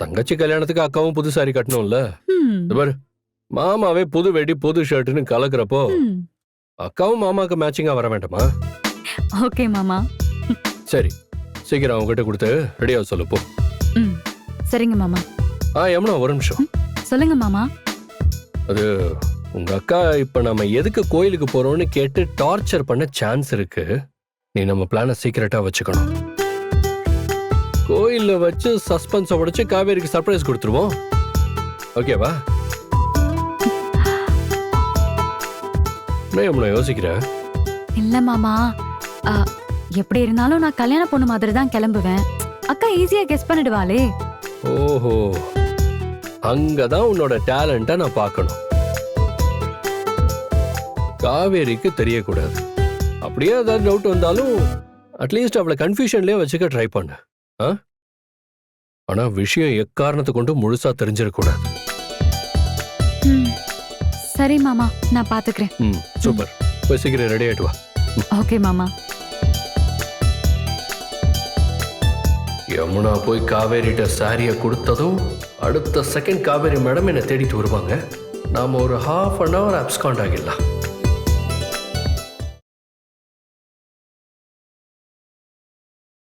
தங்கச்சி கல்யாணத்துக்கு அக்காவும் புது சாரி கட்டணும்ல. பாரு. மாமாவே புது வெடி புது ஷர்ட்னு கலக்குறப்போ. அக்காவும் மாமாக்கு மேட்சிங்கா வர வேண்டாமா? ஓகே மாமா. சரி. சீக்கிரம் அவங்ககிட்ட கொடுத்து ரெடியாக சொல்லு போ. சரிங்க மாமா. ஆ யமுனா ஒரு நிமிஷம். சொல்லுங்க மாமா. அது உங்க அக்கா இப்ப நம்ம எதுக்கு கோயிலுக்கு போறோம்னு கேட்டு டார்ச்சர் பண்ண சான்ஸ் இருக்கு. நீ நம்ம பிளான சீக்கிரட்டா வச்சுக்கணும். கோயில்ல வச்சு சஸ்பென்ஸ உடைச்சு காவேரிக்கு சர்ப்ரைஸ் கொடுத்துருவோம். ஓகேவா என்ன யமுனா யோசிக்கிற? இல்ல மாமா. ஆ, எப்படி இருந்தாலும் நான் கல்யாண பொண்ணு மாதிரி தான் கிளம்புவேன். அக்கா ஈஸியா கெஸ் பண்ணிடுவாளே. ஓஹோ. அங்கதான் உன்னோட டேலண்ட்டை நான் பார்க்கணும். காவேரிக்கு தெரியக்கூடாது. அப்படியே ஏதாவது டவுட் வந்தாலும் அட்லீஸ்ட் அவளை கன்ஃபியூஷன்லயே வச்சுக்க ட்ரை பண்ணு. ஆனா விஷயம் எக்காரணத்தை கொண்டு முழுசா தெரிஞ்சிடக்கூடாது. சரி மாமா. நான் பாத்துக்கிறேன். ம் சூப்பர். போய் சீக்கிரம் ரெடி ஆயிட்டு வா. ஓகே மாமா. யமுனா போய் காவேரிட்ட சாரியை கொடுத்ததும் அடுத்த செகண்ட் காவேரி மேடம் என்னை தேடிட்டு வருவாங்க. நாம ஒரு ஹாஃப் அன் ஹவர் அப்ஸ்காண்ட் ஆகிடலாம்.